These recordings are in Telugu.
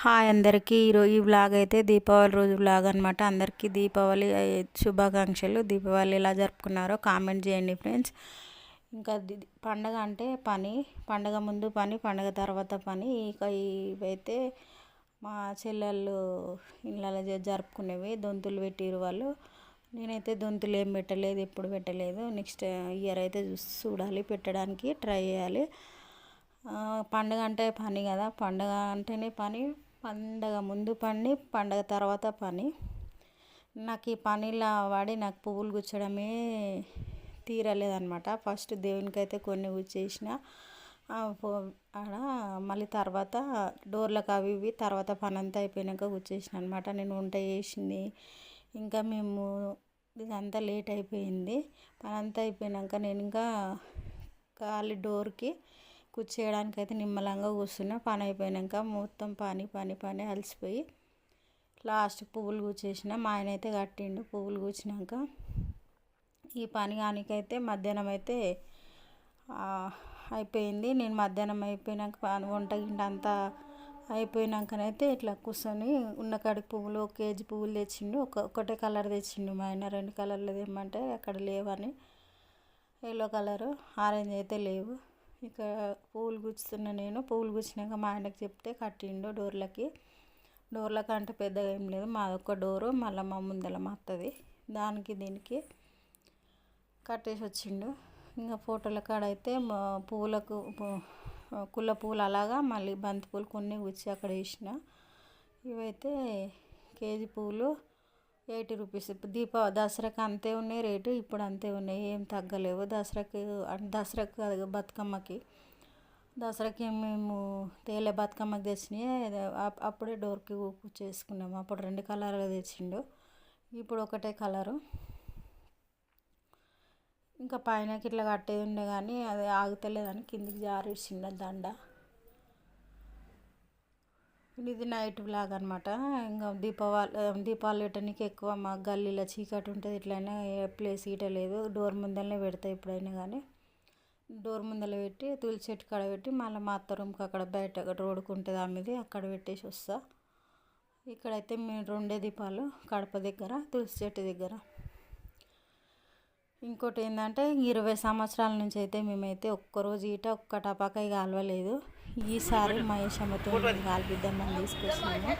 హాయ్ అందరికీ. ఈరోజు ఈ వ్లాగ్ అయితే దీపావళి రోజు వ్లాగ్ అనమాట అందరికీ దీపావళి శుభాకాంక్షలు. దీపావళి ఎలా జరుపుకున్నారో కామెంట్ చేయండి ఫ్రెండ్స్. ఇంకా పండగ అంటే పని పండగ ముందు పని పండగ తర్వాత పని. ఇక ఇవైతే మా చెల్లెళ్ళు ఇళ్ళలో జరుపుకునేవి. దొంతులు పెట్టిరు వాళ్ళు. నేనైతే దొంతులు ఏం పెట్టలేదు ఎప్పుడు పెట్టలేదు. నెక్స్ట్ ఇయర్ అయితే చూడాలి పెట్టడానికి ట్రై చేయాలి. పండగ అంటే పని కదా. పండగ అంటేనే పని. పండగ ముందు పని పండగ తర్వాత పని. నాకు ఈ పనిలా వాడి నాకు పువ్వులు గుచ్చడమే తీరలేదనమాట ఫస్ట్ దేవునికి అయితే కొన్ని గుచ్చేసిన ఆడ మళ్ళీ తర్వాత డోర్లకు అవి ఇవి తర్వాత పని అంతా అయిపోయాక గుచ్చేసిన అనమాట నేను వంట చేసింది. ఇంకా మేము ఇదంతా లేట్ అయిపోయింది. పని అంతా అయిపోయాక నేను ఇంకా ఖాళీ డోర్కి కుచ్చేయడానికి అయితే నిమ్మలంగా కూర్చున్నా. పని అయిపోయాక మొత్తం పని పని పని అలసిపోయి లాస్ట్ పువ్వులు కూర్చేసిన. మా ఆయన అయితే కట్టిండు పువ్వులు కూర్చినాక. ఈ పని కానికైతే మధ్యాహ్నం అయితే అయిపోయింది. నేను మధ్యాహ్నం అయిపోయినాక వంట గింట అంతా అయిపోయినాకనైతే ఇట్లా కూర్చొని ఉన్న కాడికి పువ్వులు ఒక కేజీ పువ్వులు తెచ్చిండు. ఒక ఒకటే కలర్ తెచ్చిండు మా ఆయన. రెండు కలర్లు తెమ్మంటే అక్కడ లేవని. ఎల్లో కలరు ఆరెంజ్ అయితే లేవు. ఇక పువ్వులు గుచ్చుతున్నా నేను పువ్వులు గుచ్చినాక మా ఆయనకు చెప్తే కట్టిండు డోర్లకి. డోర్లకి అంటే పెద్దగా ఏం లేదు మా ఒక్క డోరు మళ్ళీ మా ముందల మా అత్తది. దానికి దీనికి కట్టేసి వచ్చిండు. ఇంకా ఫోటోల కాడ అయితే పువ్వులకు కుల్ల పువ్వులు అలాగా మళ్ళీ బంతి పూలు కొన్ని గుచ్చి అక్కడ వేసిన. ఇవైతే కేజీ పువ్వులు ఎయిటీ రూపీస్. దీపా దసరాకి అంతే ఉన్నాయి రేటు ఇప్పుడు అంతే ఉన్నాయి. ఏం తగ్గలేవు. దసరాకి దసరాకి అది బతుకమ్మకి. దసరాకి మేము తేలే బతుకమ్మకి తెచ్చినాయి. అప్పుడే డోర్కి చేసుకున్నాము అప్పుడు రెండు కలర్లు తెచ్చిండు. ఇప్పుడు ఒకటే కలరు. ఇంకా పైనకి ఇట్లా కట్టేది ఉండే కానీ అది ఆగుతలేదని కిందికి జారేసిండు దండ. ఇది నైట్ బ్లాగ్ అనమాట ఇంకా దీపావళి దీపాలు పెట్టడానికి ఎక్కువ మా గల్లీలో చీకటి ఉంటుంది ఇట్లయినా ఏ ప్లేస్ ఈట లేదు. డోర్ ముందరనే పెడతా ఎప్పుడైనా కానీ డోర్ ముందర పెట్టి తులసి చెట్టు కాడ పెట్టి మళ్ళీ మా అత్త రూమ్కి అక్కడ బయట రోడ్డుకు ఉంటుంది ఆమెది అక్కడ పెట్టేసి వస్తా. ఇక్కడైతే మేము రెండే దీపాలు కడప దగ్గర తులసి చెట్టు దగ్గర. ఇంకోటి ఏంటంటే ఇరవై సంవత్సరాల నుంచి అయితే మేమైతే ఒక్కరోజు ఈట ఒక్క టపాకాయ కాలవలేదు. ఈసారి మహేష్ అమ్మతో కాల్పిద్దామని తీసుకొచ్చినాము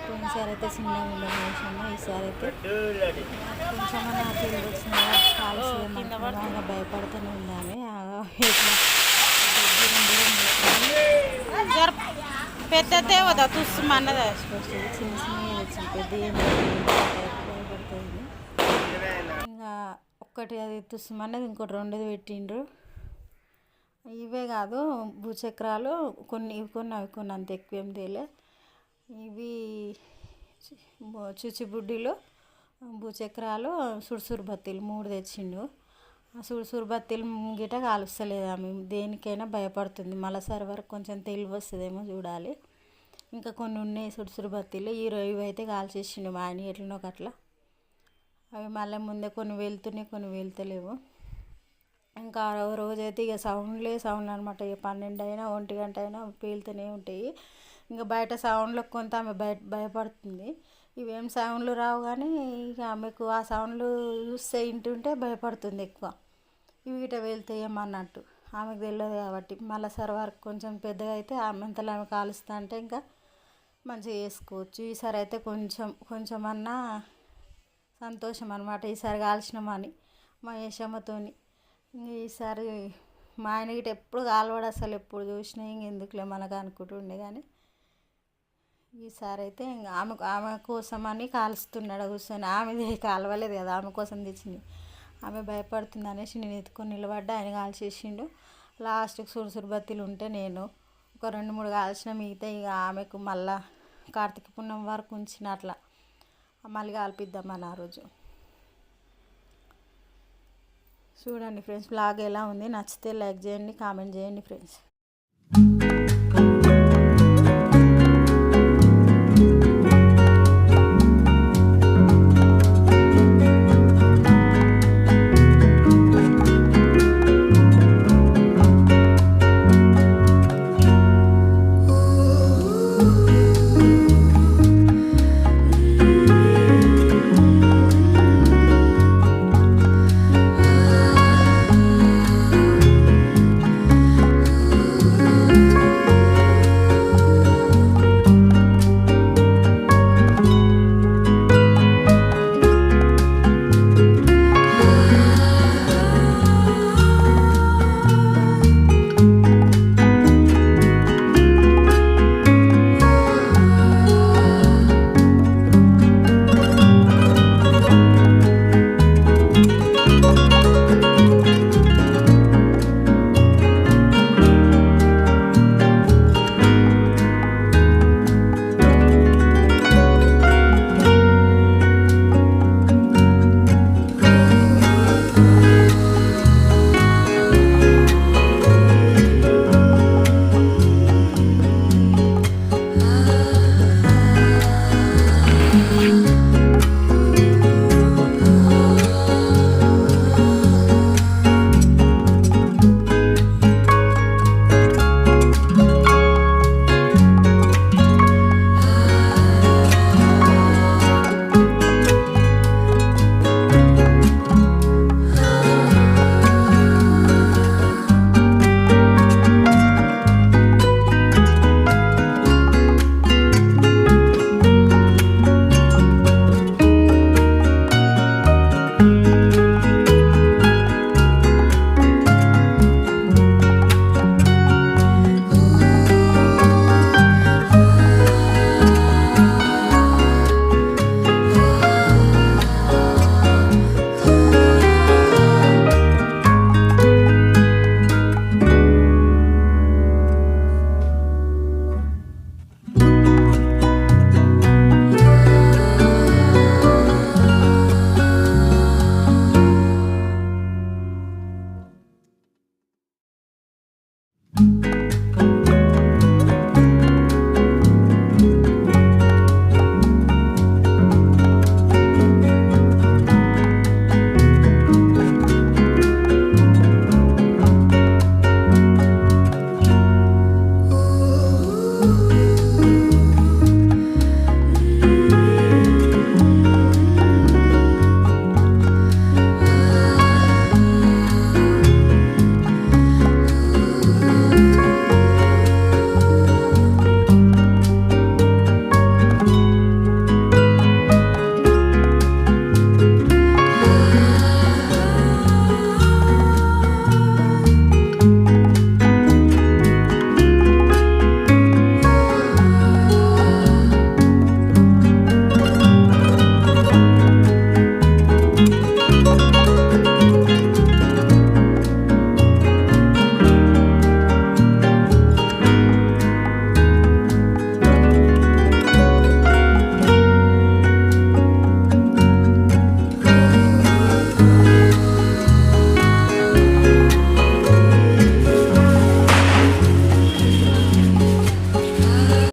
పోయినసారి అయితే చిన్నగా ఉండే మహేష్ అమ్మ ఈసారి అయితే కొంచెం నాకు వచ్చిన కాల్సి భయపడుతూనే ఉందని పెద్దదే వదా తుస్సుమన్నదా చిన్న చిన్న వచ్చింది పెద్ద భయపడుతుంది ఇంకా ఒక్కటి అది తుస్సుమన్నది ఇంకోటి రెండోది పెట్టిండ్రు. ఇవే కాదు భూచక్రాలు కొన్ని ఇవి కొన్ని అవి కొన్ని అంత ఎక్కువ ఏం తేలే. ఇవి చుచిబుడ్డిలు భూచక్రాలు సుడుసురు బత్తీలు మూడు తెచ్చిండు. ఆ సుడుసురు బత్తీలు గిట కాలుస్తలేదు ఆమె. దేనికైనా భయపడుతుంది. మళ్ళీ సర్వర్ కొంచెం తెలివి వస్తుందేమో చూడాలి. ఇంకా కొన్ని ఉన్నాయి సుడుసురు బత్తీలు. ఈ ఇవి అయితే కాల్చేసిండు మా ఆయన ఎట్లనో అట్లా అవి మళ్ళీ ముందే కొన్ని వెళ్తున్నాయి కొన్ని వెళ్తలేవు. ఇంకా రోజైతే ఇక సౌండ్లే సౌండ్ అనమాట ఇక పన్నెండు అయినా ఒంటి గంట అయినా పీలుతూనే ఉంటాయి. ఇంకా బయట సౌండ్లకు కొంత ఆమె బయట భయపడుతుంది. ఇవేం సౌండ్లు రావు కానీ ఇక ఆమెకు ఆ సౌండ్లు చూస్తే ఇంటుంటే భయపడుతుంది ఎక్కువ. ఇవి ఇట వెళ్తాయేమన్నట్టు ఆమెకు తెలియదు కాబట్టి. మళ్ళీ సర్వర్ కొంచెం పెద్దగా అయితే ఆమె అంతలో ఆమె కాలుస్తా అంటే ఇంకా మంచిగా చేసుకోవచ్చు. ఈసారి అయితే కొంచెం కొంచెం అన్నా సంతోషం అనమాట ఈసారి కాల్చినామని. మా యశమ్మతోని ఈసారి మా ఆయన గిట్ట ఎప్పుడు కాలవాడు అసలు ఎప్పుడు చూసినా ఇంక ఎందుకులే మనకు అనుకుంటుండే కానీ ఈసారి అయితే ఇంకా ఆమె ఆమె కోసం అని కాలుస్తున్నాడు కూర్చొని ఆమె కాలవలేదు కదా ఆమె కోసం తెచ్చింది. ఆమె భయపడుతుంది అనేసి నేను ఎత్తుకొని నిలబడ్డా ఆయన కాల్చేసిండు. లాస్ట్కి సురుసురు బత్తీలు ఉంటే నేను ఒక రెండు మూడు కాల్చిన మిగతా ఇక ఆమెకు మళ్ళా కార్తీక పుణ్యం వరకు ఉంచిన అట్లా. మళ్ళీ కాల్పిద్దామని ఆ రోజు. చూడండి ఫ్రెండ్స్ బ్లాగ్ ఎలా ఉంది? నచ్చితే లైక్ చేయండి కామెంట్ చేయండి ఫ్రెండ్స్.